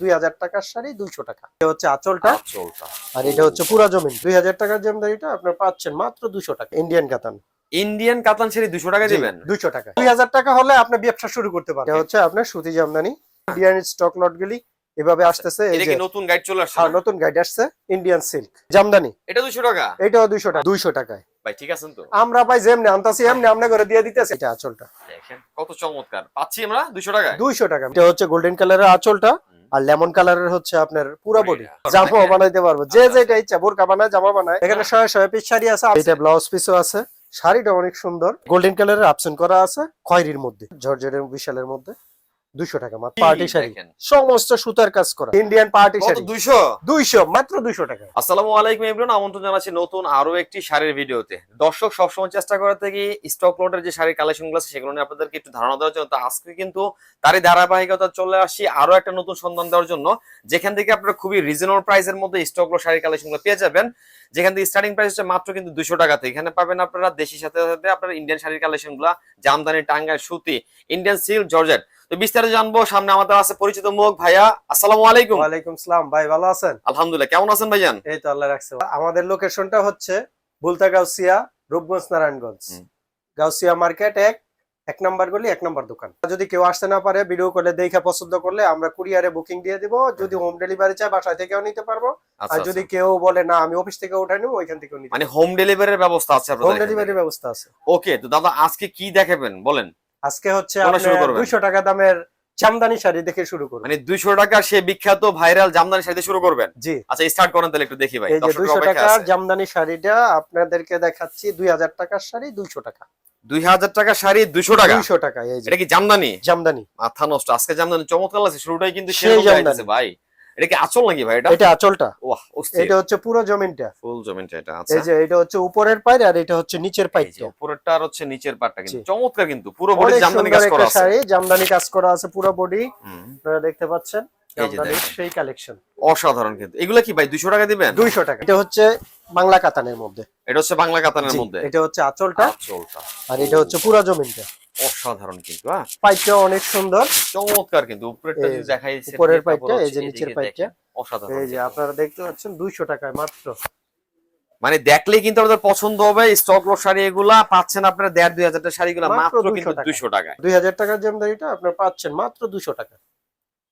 দুই হাজার টাকার শাড়ি দুইশো টাকা। এটা হচ্ছে আঁচলটা। আঁচলটা। আর এটা হচ্ছে পুরা জমিন। দুই হাজার টাকার জামদানিটা আপনার পাচ্ছেন মাত্র দুশো টাকা। ইন্ডিয়ান কাতান ইন্ডিয়ান কাতান শাড়ি দুশো টাকা দিবেন? দুইশো টাকা। দুই হাজার টাকা হলে আপনি ব্যবসা শুরু করতে পারেন এটা হচ্ছে আপনার সুতি জামদানি ইন্ডিয়ান স্টক লট এভাবে আসতেছে এই যে নতুন গাইড চলে আসছে? হ্যাঁ নতুন গাইড আসছে ইন্ডিয়ান সিল্ক জামদানি এটা দুশো টাকা? এটাও দুইশো টাকা দুইশো টাকায়। ভাই ঠিক আছেন তো? আমরা ভাই যেমনি আনতাছি এমনি করে দিয়ে দিতেছি। এটা আঁচলটা। দেখেন কত চমৎকার। পাচ্ছি আমরা টাকায়? টাকা। এটা হচ্ছে গোল্ডেন কালারের আঁচলটা। আর লেমন কালারের হচ্ছে আপনার পুরো বডি জামা বানাইতে পারব যে আচ্ছা, যেটা ইচ্ছা বোরকা বানায় জামা বানায়। এখানে শয়ে শয়ে পিস শাড়ি আছে এটা ব্লাউজ পিসও আছে। শাড়িটা অনেক সুন্দর। গোল্ডেন কালারের আপসেন্ট করা আছে খয়েরির মধ্যে জর্জেটের বিশালের মধ্যে। দুইশো টাকা মাত্র। পার্টি শাড়ি। সমস্ত সুতার কাজ করা। ইন্ডিয়ান পার্টি কত শাড়ি। দুইশো? দুইশো মাত্র দুইশো টাকা। আসসালামু আলাইকুম এভরিওয়ান আমন্ত্রণ জানাচ্ছি নতুন আরও একটি শাড়ির ভিডিওতে। দর্শক সবসময় চেষ্টা করে থাকি স্টক লটের যে শাড়ির কালেকশনগুলো আছে সেগুলো নিয়ে আপনাদেরকে একটু ধারণা দেওয়ার জন্য। তো আজকে কিন্তু তারই ধারাবাহিকতা চলে আসি আরও একটা নতুন সন্ধান দেওয়ার জন্য। যেখান থেকে আপনারা খুবই রিজনেবল প্রাইসের মধ্যে স্টক লট শাড়ির কালেকশনগুলো পেয়ে যাবেন। যেখান থেকে স্টার্টিং প্রাইস হচ্ছে মাত্র কিন্তু দুশো টাকাতে। এখানে পাবেন আপনারা দেশি সাথে সাথে আপনার ইন্ডিয়ান শাড়ির কালেকশনগুলা জামদানি টাঙ্গাই সুতি ইন্ডিয়ান সিল্ক জর্জেট। তো বিস্তারিত জানব সামনে আমাদের আছে পরিচিত মুখ ভাইয়া আসসালামু আলাইকুম। ওয়ালাইকুম সালাম ভাই ভালো আছেন? আলহামদুলিল্লাহ কেমন আছেন ভাইজান? এই তো আল্লাহ রাখছে। আমাদের লোকেশনটা হচ্ছে বুলতা গাউসিয়া রূপগঞ্জ নারায়ণগঞ্জ। গাউসিয়া মার্কেট এক এক নম্বর গলি এক নম্বর দোকান। যদি কেউ আসতে না পারে ভিডিও কলে দেখে পছন্দ করলে আমরা কুরিয়ারে বুকিং দিয়ে দিব। যদি হোম ডেলিভারি চাই বাসায় থেকেও নিতে পারব। আচ্ছা আর যদি কেউ বলে না আমি অফিস থেকে উঠাই নেব ওইখান থেকেও নিতে মানে হোম ডেলিভারির ব্যবস্থা আছে হোম ডেলিভারির ব্যবস্থা আছে। ওকে তো দাদা আজকে কি দেখাবেন? বলেন। আজকে হচ্ছে দুইশো টাকা দামের জামদানি শাড়ি দেখে শুরু করব মানে দুইশো টাকা সে বিখ্যাত ভাইরাল জামদানি শাড়ি শুরু করবেন? জি। আচ্ছা স্টার্ট করেন তাহলে একটু দেখি ভাই। এই যে দুইশো টাকার জামদানি শাড়িটা আপনাদেরকে দেখাচ্ছি দুই হাজার টাকার শাড়ি দুইশো টাকা। দুই হাজার টাকা শাড়ি দুইশো টাকা? দুইশো টাকা এটা কি জামদানি? জামদানি। মাথা নষ্ট। আজকে জামদানি চমৎকার লাগছে শুরুটাই কিন্তু ভাই। এটা কি আচল নাকি ভাই এটা? এটা আঁচলটা। ওয়াহ এটা হচ্ছে পুরো জমিনটা। ফুল জমিনটা এটা আচ্ছা। এই যে এটা হচ্ছে উপরের পাইর আর এটা হচ্ছে নিচের যে উপরেরটা আর হচ্ছে নিচের পাটটা কিন্তু। চমৎকার কিন্তু পুরো বডি জামদানি কাজ করা আছে। জামদানি কাজ করা আছে পুরো বডি আপনারা দেখতে পাচ্ছেন। সেই কালেকশন অসাধারণ কিন্তু। এগুলা কি ভাই দুইশো টাকা দিবেন? দুইশো টাকা। এটা হচ্ছে বাংলা কাতানের মধ্যে। এটা হচ্ছে বাংলা কাতানের মধ্যে? এটা হচ্ছে আঁচলটা। আচলটা। আর এটা হচ্ছে পুরো জমিনটা। অসাধারণ কিন্তু হ্যাঁ? পাইপটা অনেক সুন্দর। চমৎকার কিন্তু উপরেরটা যদি দেখাই উপরের পাইপটা এই যে নিচের পাইপটা। অসাধারণ এই যে আপনারা দেখতে পাচ্ছেন দুইশো টাকায় মাত্র। মানে দেখলেই কিন্তু আমাদের পছন্দ হবে স্টক লোড শাড়ি এগুলা পাচ্ছেন আপনারা দেড় দুই হাজার টাকা শাড়িগুলা মাত্র 200 কিন্তু। দুইশো টাকা দুই হাজার টাকার জামদানিটা আপনার পাচ্ছেন মাত্র দুশো টাকা।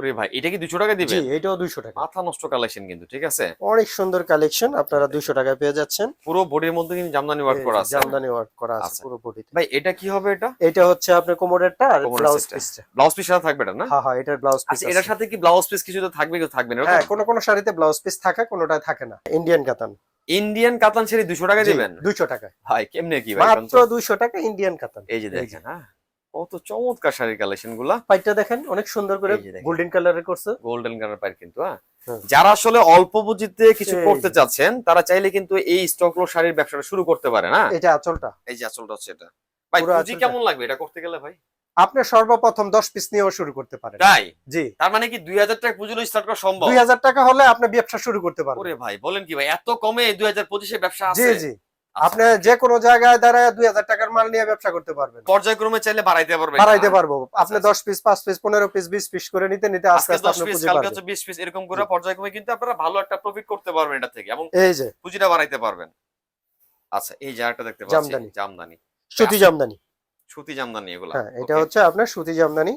ওরে ভাই এটা কি দুশো টাকা জি এটাও দুইশো টাকা। মাথা নষ্ট কালেকশন কিন্তু ঠিক আছে? অনেক সুন্দর কালেকশন আপনারা দুইশো টাকায় পেয়ে যাচ্ছেন। পুরো বডির মধ্যে কিন্তু জামদানি ওয়ার্ক করা আছে। জামদানি ওয়ার্ক করা আছে আচ্ছা। পুরো বডিতে ভাই এটা কি হবে এটা? এটা হচ্ছে আপনার কোমরেরটা আর ব্লাউজ। পিসটা ব্লাউজ পিস সাথে থাকবে এটা না? হ্যাঁ হ্যাঁ এটার ব্লাউজ পিস আচ্ছা এটার সাথে কি ব্লাউজ পিস কিছু তো থাকবে কিছু থাকবে না? হ্যাঁ কোনো কোনো শাড়িতে ব্লাউজ পিস থাকে কোনোটায় থাকে না। ইন্ডিয়ান কাতান ইন্ডিয়ান কাতান শাড়ি দুশো টাকা দিবেন? দুইশো টাকা ভাই কেমনে কি ভাই মাত্র দুইশো টাকা ইন্ডিয়ান কাতান এই যে। দেখেন হ্যাঁ। কত চমৎকার শাড়ির কালেকশনগুলা। পাইটটা দেখেন অনেক সুন্দর করে। গোল্ডেন কালারের করছে। গোল্ডেন কালার পাই কিন্তু হ্যাঁ? যারা আসলে অল্প পুঁজিতে কিছু করতে চাচ্ছেন তারা চাইলে কিন্তু এই স্টক লো শাড়ির ব্যবসাটা শুরু করতে পারে না এটা আচলটা। এই যে আচলটা হচ্ছে এটা। ভাই পুঁজি কেমন লাগবে এটা করতে গেলে ভাই? আপনি সর্বপ্রথম দশ পিস নিয়েও শুরু করতে পারেন। তাই? জি। তার মানে কি দুই হাজার টাকা পুঁজি স্টার্ট করা সম্ভব? দুই হাজার টাকা হলে আপনি ব্যবসা শুরু করতে পারবেন। ওরে ভাই বলেন কি ভাই এত কমে দুই হাজার পঁচিশে ব্যবসা জি আছে? জি। আচ্ছা, আপনি যে কোনো জায়গায় দাঁড়ায় দুই হাজার টাকার মাল নিয়ে ব্যবসা করতে পারবেন। পর্যায়ক্রমে চাইলে বাড়াইতে পারবে বাড়াইতে পারব। আপনি আচ্ছা। দশ পিস পাঁচ পিস পনেরো পিস বিশ পিস করে নিতে নিতে আস্তে আস্তে আপনি পুঁজি হচ্ছে বিশ পিস এরকম করে পর্যায়ক্রমে কিন্তু আপনারা ভালো একটা প্রফিট করতে পারবেন এটা থেকে এবং এই যে। পুঁজিটা বাড়াইতে পারবেন। আচ্ছা এই জায়গাটা দেখতে পাচ্ছি। জামদানি। জামদানি। সুতি জামদানি। সুতি জামদানি এগুলা। হ্যাঁ এটা হচ্ছে আপনার সুতি জামদানি।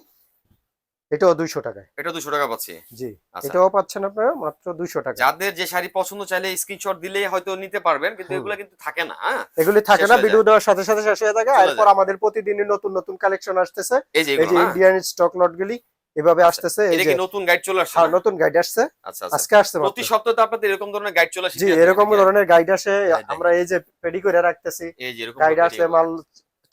এটাও দুইশো টাকায়। এটা দুশো টাকা পাচ্ছি? জি। আচ্ছা। এটাও পাচ্ছেন আপনারা মাত্র দুইশো টাকা যাদের যে শাড়ি পছন্দ চাইলে স্ক্রিনশট দিলেই হয়তো নিতে পারবেন কিন্তু এগুলো কিন্তু থাকে না হ্যাঁ? এগুলি থাকে না ভিডিও দেওয়ার সাথে সাথে শেষ হয়ে থাকে। এরপর আমাদের প্রতিদিনই নতুন নতুন কালেকশন আসতেছে। এই যে? ইন্ডিয়ান স্টক লট গুলি এভাবে আসতেছে। এই যে নতুন গাইড চলে আসছে হ্যাঁ নতুন গাইড আসছে। আচ্ছা আচ্ছা। আজকে আসছে প্রতি সপ্তাহে আপনাদের এরকম ধরনের গাইড চলে আসে জি এরকম ধরনের গাইড আসে। আমরা এই যে পেডি করে রাখতেছি। এই যে এরকম গাইড আসে মাল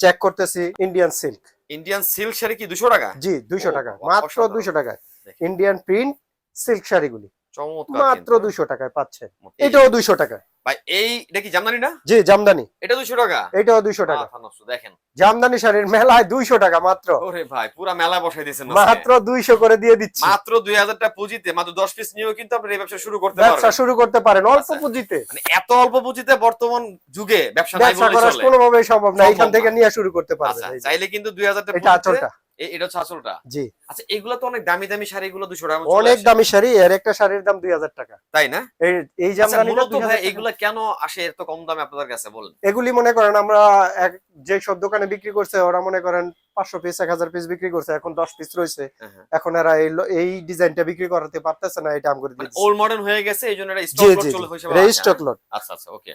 চেক করতেছি Indian silk Indian silk sari কি দুশো টাকা? জি দুইশো ও, টাকা। মাত্র অসাধারণ। দুইশো টাকায়। ইন্ডিয়ান প্রিন্ট সিল্ক শাড়িগুলি। চমৎকার মাত্র কিন্তু। দুইশো টাকায় পাচ্ছেন। এটাও দুইশো টাকা ভাই এই এটা কি জামদানি না? জি জামদানি। এটা দুশো টাকা? এটাও দুইশো টাকা। দেখেন। জামদানি শাড়ির মেলায় দুইশো টাকা মাত্র। ওরে ভাই পুরা মেলা বসাই দিয়েছেন মাত্র দুইশো করে দিয়ে দিচ্ছি। মাত্র দুই হাজার টাকা পুঁজিতে মাত্র দশ পিস নিয়েও কিন্তু আপনি এই ব্যবসা শুরু করতে ব্যবসা শুরু করতে পারেন অল্প আচ্ছা। পুঁজিতে। মানে এত অল্প পুঁজিতে বর্তমান যুগে ব্যবসা নাই ব্যবসা করা কোনোভাবেই সম্ভব না এখান থেকে নিয়ে শুরু করতে পারবেন। আচ্ছা। চাইলে কিন্তু দুই হাজার টাকা এটা পুঁজিতে আঁচলটা। এ- এটা হচ্ছে আসলটা? জি। আচ্ছা এগুলো তো অনেক দামি দামি শাড়ি এগুলো দুশো টাকা অনেক দামি শাড়ি এর একটা শাড়ির দাম দুই হাজার টাকা। তাই না? এই আচ্ছা, জামদানিটা 2000 ভাই। কেন আসে এত কম দামে আপনাদের কাছে বলেন। এগুলি মনে করেন আমরা এক যে সব দোকানে বিক্রি করছে ওরা মনে করেন পাঁচশো পিস এক হাজার পিস বিক্রি করছে এখন দশ পিস রয়েছে। হ্যাঁ, হ্যাঁ। এখন এরা এই এই ডিজাইনটা বিক্রি করাতে পারতেছে না এটা আমি করে মানে ওল্ড মডার্ন হয়ে গেছে এই জন্য এটা স্টক চলে হয়েছে স্টক লট আচ্ছা আচ্ছা ওকে।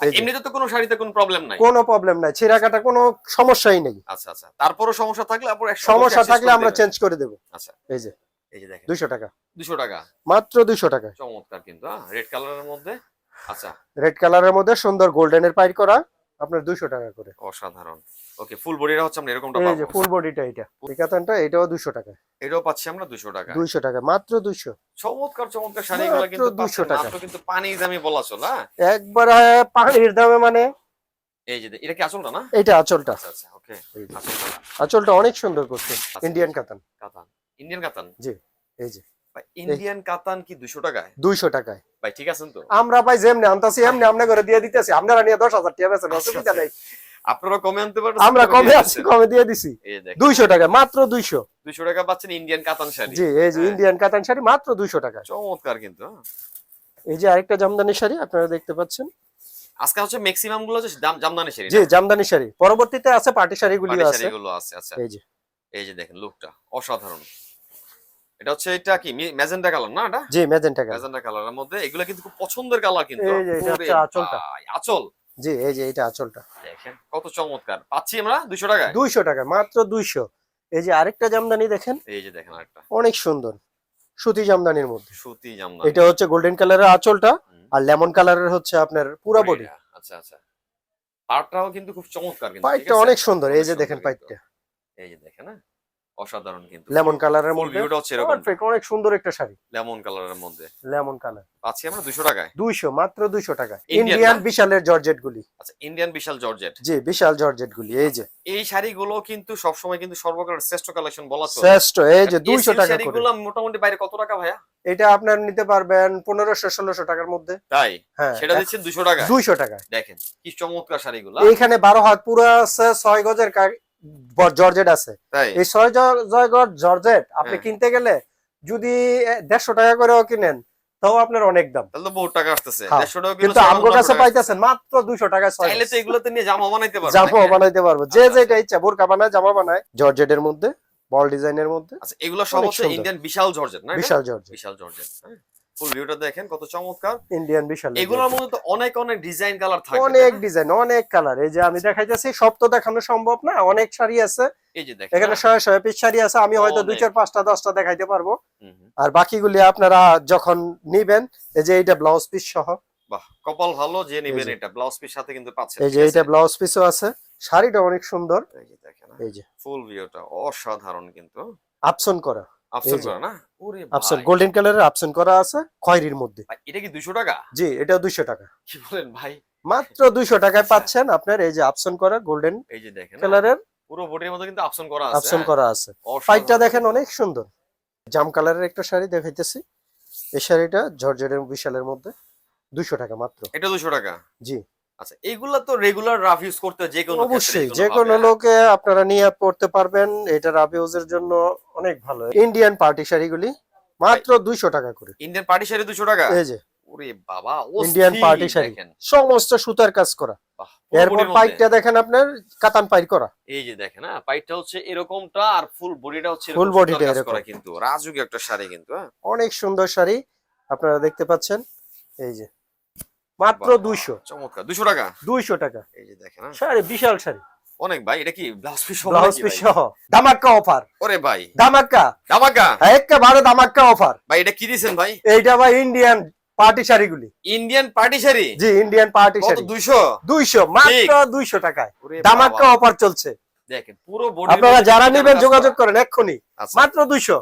এমনিতে তো কোনো শাড়িতে কোনো প্রবলেম নাই। কোনো প্রবলেম নাই। ছেঁড়া কাটা কোনো সমস্যাই নেই। আচ্ছা আচ্ছা। তারপরও সমস্যা থাকলে সমস্যা থাকলে আমরা চেঞ্জ করে দেবো। আচ্ছা। এই যে। এই যে দেখেন। দুইশো টাকা। 200 টাকা। মাত্র দুইশো টাকা। চমৎকার কিন্তু রেড কালারের মধ্যে। আচ্ছা। রেড কালারের মধ্যে সুন্দর গোল্ডেনের পাইর করা। আপনার দুইশো টাকা করে। অসাধারণ। ওকে ফুল বডিটা হচ্ছে আমরা এরকমটা এই যে পাবো। ফুল বডিটা এটা। এই এটাও দুইশো টাকা। এটাও পাচ্ছি আমরা দুশো টাকা। দুইশো টাকা মাত্র দুইশো। চমৎকার চমৎকার শাড়িগুলো কিন্তু 200 টাকা। মাত্র কিন্তু পানি দামি বলা চল হ্যাঁ একবার পানির দামে মানে? এই যে এটা কি আসলটা না? এটা আঁচলটা। আচ্ছা আচ্ছা ওকে আঁচলটা। অনেক সুন্দর করছে ইন্ডিয়ান কাতান। কাতান। ইন্ডিয়ান কাতান? জি এই যে। ইন্ডিয়ান কাতান কি দুশো টাকায়? দুইশো টাকায়। ভাই ঠিক আছেন তো? আমরা ভাই যেমনি আনতাছি এমনি আমরা করে দিয়ে দিতেছি। আপনারা নিয়ে দশ হাজার টাকা বেছেন অসুবিধা নেই। আপনারা কমে আনতে পারেন আমরা কমে আছি কমে দিয়ে দিছি। এই দেখ দুইশো টাকা মাত্র দুইশো। দুশো টাকা পাচ্ছেন ইন্ডিয়ান কাতান শাড়ি। জি এই যে। ইন্ডিয়ান কাতান শাড়ি মাত্র দুইশো টাকা চমৎকার কিন্তু হ্যাঁ। এই যে আরেকটা জামদানি শাড়ি আপনারা দেখতে পাচ্ছেন। আজকে হচ্ছে ম্যাক্সিমামগুলো হচ্ছে জামদানি শাড়ি জি জামদানি শাড়ি। পরবর্তীতে আছে পার্টি শাড়িগুলি পাটি আছে। শাড়িগুলো আছে আচ্ছা। এই যে। এই যে দেখেন লুকটা অসাধারণ। এটা হচ্ছে এটা কি? ম্যাজেন্টা কালার না এটা? জি ম্যাজেন্টা কালার। ম্যাজেন্টা কালারের মধ্যে। এগুলো কিন্তু খুব পছন্দের কালার কিন্তু। এই যে এটা হচ্ছে আঁচলটা। আঁচল। জি এই যে এটা আঁচলটা। দেখেন কত চমৎকার। পাচ্ছি আমরা দুশো টাকায়? দুইশো টাকা মাত্র দুইশো। এই যে আরেকটা জামদানি দেখেন। এই যে দেখেন আরেকটা। অনেক সুন্দর। সুতি জামদানির মধ্যে। সুতি জামদানি। এটা হচ্ছে গোল্ডেন কালারের আঁচলটা। আর লেমন কালারের হচ্ছে আপনার পুরো বডি আচ্ছা আচ্ছা। পাটটাও কিন্তু খুব চমৎকার কিন্তু ঠিক পাইপটা অনেক সুন্দর। এই যে দেখেন। পাইপটা এই যে দেখেন হ্যাঁ? অসাধারণ কিন্তু। লেমন কালারের মধ্যে? ভিউটা হচ্ছে এরকম। Perfect, অনেক সুন্দর একটা শাড়ি। লেমন কালারের মধ্যে। লেমন কালার পাচ্ছি আমরা দুশো টাকায়? দুইশো মাত্র দুইশো টাকা ইন্ডিয়ান বিশালের জর্জেট গুলি। আচ্ছা ইন্ডিয়ান বিশাল জর্জেট। জি বিশাল জর্জেট গুলি এই যে। এই শাড়িগুলো কিন্তু সবসময় কিন্তু সর্বকালের শ্রেষ্ঠ কালেকশন বলা চলে। শ্রেষ্ঠ এই যে এই দুইশো silk টাকা করে। শাড়িগুলো মোটামুটি বাইরে কত টাকা ভাইয়া? এটা আপনার নিতে পারবেন পনেরোশো ষোলোশো টাকার মধ্যে। তাই? হ্যাঁ সেটা দিচ্ছেন দুশো টাকা দুইশো টাকা দেখেন কি চমৎকার শাড়িগুলো। এইখানে বারো হাত পুরো আছে ছয় গজের জর্জেট আছে। এই ছয় জ- জয় গজ জর্জেট আপনি হ্যাঁ। কিনতে গেলে যদি দেড়শো টাকা করেও কিনেন তাও আপনার অনেক দাম। তাহলে তো টাকা আসতেছে। হ্যাঁ, দেড়শো টাকা কিলো কিন্তু আমগো কাছে পাইতেছেন মাত্র দুইশো টাকায় ছয় চাইলে তো এগুলোতে নিয়ে জামা বানাইতে পারবে জামা বানাইতে পারব। যে আচ্ছা, যেটা ইচ্ছা বোরকা বানায় জামা বানায় জর্জেটের মধ্যে বল ডিজাইনের মধ্যে। আচ্ছা এগুলো সব হচ্ছে ইন্ডিয়ান বিশাল জর্জেট না বিশাল জর্জেট। বিশাল জর্জেট ফুল ভিউটা দেখেন কত চমৎকার। ইন্ডিয়ান বিশাল এগুলোর মধ্যে তো অনেক অনেক ডিজাইন কালার থাকে অনেক ডিজাইন অনেক কালার এই যে আমি দেখাইতেছি সব তো দেখানো সম্ভব না অনেক শাড়ি আছে। এই যে দেখেন। এখানে শয়ে শয়ে পিস শাড়ি আছে আমি হয়তো দুই চার পাঁচটা দশটা দেখাইতে পারব। আর বাকিগুলি আপনারা যখন নিবেন এই যে এইটা ব্লাউজ পিস সহ। বাহ কপাল ভালো যে নিবেন এটা ব্লাউজ পিস সাথে কিন্তু পাচ্ছেন। এই যে এইটা ব্লাউজ পিসও আছে শাড়িটা অনেক সুন্দর। এই যে দেখেন এই যে। ফুল ভিউটা অসাধারণ কিন্তু আপসন করা। এই যে। করা না? ওরে আপসন গোল্ডেন কালারের আপসন করা আছে খয়েরির মধ্যে। এটা কি 200 টাকা? জি এটা দুইশো টাকা। কি বলেন ভাই? মাত্র দুইশো টাকায় পাচ্ছেন আপনার এই যে আপসন করা গোল্ডেন এই যে দেখেন না, কালারের পুরো বডির মধ্যে কিন্তু করা আছে হ্যাঁ? করা আছে। পাইটটা দেখেন অনেক সুন্দর। জাম কালারের একটা শাড়ি দেখাইতেছি। এই শাড়িটা জর্জেটের বিশালের মধ্যে। দুইশো টাকা মাত্র। এটা 200 টাকা? জি। আচ্ছা এইগুলা তো রেগুলার রাফ ইউজ করতে যে কোনো অবশ্যই যে কোনো লোকে আপনারা নিয়ে পড়তে পারবেন এটা রাবিউজের জন্য অনেক ভালো। ইন্ডিয়ান পার্টি শাড়িগুলি মাত্র দুইশো টাকা করে। ইন্ডিয়ান পার্টি শাড়ি 200 টাকা? এই যে। ওরে বাবা অস্থির party শাড়ি। সমস্ত সুতার কাজ করা। এরপর। পাইটটা দেখেন আপনার কাতান পাইট করা। এই যে দেখেন হ্যাঁ পাইটটা হচ্ছে এরকমটা আর ফুল বডিটা হচ্ছে Full এরকম body সুতার টা কাজ এরকম। করা কিন্তু রাজুকি একটা শাড়ি কিন্তু হ্যাঁ। অনেক সুন্দর শাড়ি আপনারা দেখতে পাচ্ছেন। এই যে মাত্র দুইশো। চমৎকার। 200 টাকা? দুইশো টাকা। এই যে দেখেন হ্যাঁ। শাড়ি বিশাল শাড়ি। অনেক ভাই এটা কি ব্লাউজ পিস ব্লাউজ পিস সহ। দামাক্কা অফার ওরে ভাই। দামাক্কা ধামাকা একেবারে দামাক্কা অফার ভাই এটা কি দিছেন ভাই? এইটা ভাই Indian party শাড়িগুলি। Indian party sari? জি ইন্ডিয়ান পার্টি শাড়ি। 200 দুইশো মাত্র দুইশো টাকায়। ওরে দামাক্কা অফার চলছে। দেখেন পুরো বডি আপনারা যারা নেবেন যোগাযোগ করেন এক্ষুনি। মাত্র দুইশো।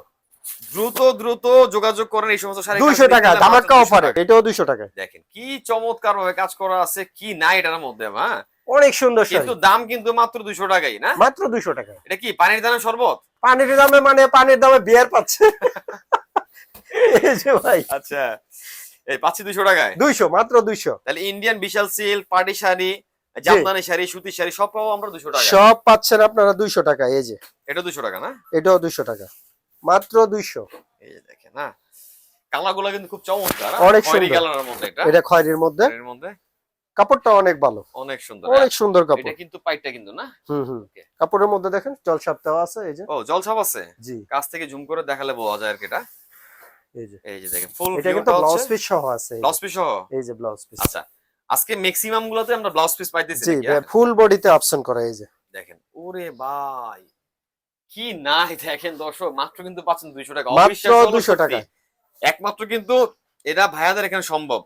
দ্রুত দ্রুত যোগাযোগ করেন এই সমস্ত শাড়ি দুইশো টাকা দামাক্কা অফারে এটাও দুইশো টাকা। দেখেন কি চমৎকার ভাবে কাজ করা আছে কি নাই এটার মধ্যে হ্যাঁ অনেক সুন্দর শাড়ি। কিন্তু দাম কিন্তু মাত্র দুইশো টাকাই না? মাত্র দুইশো টাকা এটা কি পানির দামের শরবত? পানির দামে মানে পানির দামে বিয়ার পাচ্ছে। এই যে ভাই। আচ্ছা এই পাচ্ছি দুইশো টাকায়? দুইশো মাত্র দুইশো। তাহলে Indian Vishal silk party sari Jamdani sari সুতির শাড়ি সব পাবো আমরা দুশো টাকা সব পাচ্ছেন আপনারা দুইশো টাকা এই যে। এটা দুশো টাকা না? এটাও দুইশো টাকা। মাত্র দুইশো। এই যে দেখেন না? কালারগুলো কিন্তু খুব চমৎকার অনেক সুন্দর। কালারের মধ্যে এটা। এটা খয়েরির মধ্যে। এর মধ্যে। কাপড়টা অনেক ভালো। অনেক সুন্দর অনেক সুন্দর এটা কাপড় কিন্তু পাইটটা কিন্তু না? হুম হুম। কাপড়ের মধ্যে দেখেন আছে এই যে। ও আছে? জি। কাছ থেকে জুম করে দেখালে বোঝা যায় আর কি এটা। এই যে। এই যে দেখেন ফুল এটা কিন্তু ব্লাউজ পিস সহ আছে ব্লাউজ পিস সহ? এই যে ব্লাউজ পিস আচ্ছা আজকে ম্যাক্সিমাম গুলোতে আমরা ব্লাউজ পিস পাইতেছি জি হ্যাঁ? ফুল বডিতে অপশন করা এই যে। দেখেন ওরে ভাই। কি নাই দেখেন দর্শক মাত্র কিন্তু পাচ্ছেন দুইশো টাকা। মাত্র 200 সত্যি। টাকা। একমাত্র কিন্তু এটা ভাইয়াদের এখানে সম্ভব।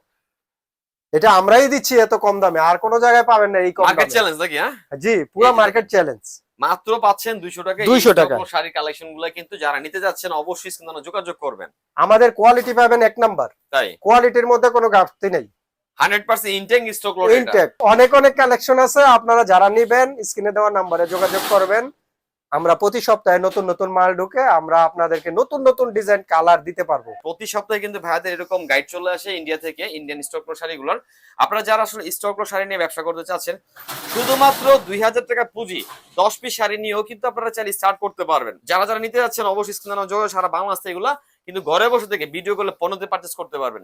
এটা আমরাই দিচ্ছি এত কম দামে আর কোনো জায়গায় পাবেন না এই কম মার্কেট চ্যালেঞ্জ নাকি হ্যাঁ? জি পুরো মার্কেট চ্যালেঞ্জ মাত্র পাচ্ছেন দুইশো টাকা। 200 টাকা। শাড়ি কালেকশনগুলো কিন্তু যারা নিতে যাচ্ছেন অবশ্যই কিন্তু যোগাযোগ করবেন। আমাদের কোয়ালিটি পাবেন এক নাম্বার তাই? কোয়ালিটির মধ্যে কোনো ঘাটতি নেই। Hundred percent intact stock load intact অনেক অনেক কালেকশন আছে আপনারা যারা নিবেন স্ক্রিনে দেওয়া নাম্বারে যোগাযোগ করবেন। আমরা প্রতি সপ্তাহে নতুন নতুন মাল ঢুকে আমরা আপনাদেরকে নতুন নতুন ডিজাইন কালার দিতে পারব। প্রতি সপ্তাহে কিন্তু ভাইয়াদের এরকম গাইড চলে আসে ইন্ডিয়া থেকে ইন্ডিয়ান স্টক লোড শাড়িগুলোর। আপনারা যারা আসলে স্টক লোড শাড়ি নিয়ে ব্যবসা করতে চাচ্ছেন, শুধুমাত্র দুই হাজার টাকা পুঁজি, দশ পিস শাড়ি নিয়েও কিন্তু আপনারা চাইলে স্টার্ট করতে পারবেন। যারা যারা নিতে যাচ্ছেন, অবশ্যই স্ক্রিনে যোগাযোগ, সারা বাংলাদেশ এগুলা কিন্তু ঘরে বসে থেকে ভিডিও করলে পণ্যতে পারচেস করতে পারবেন।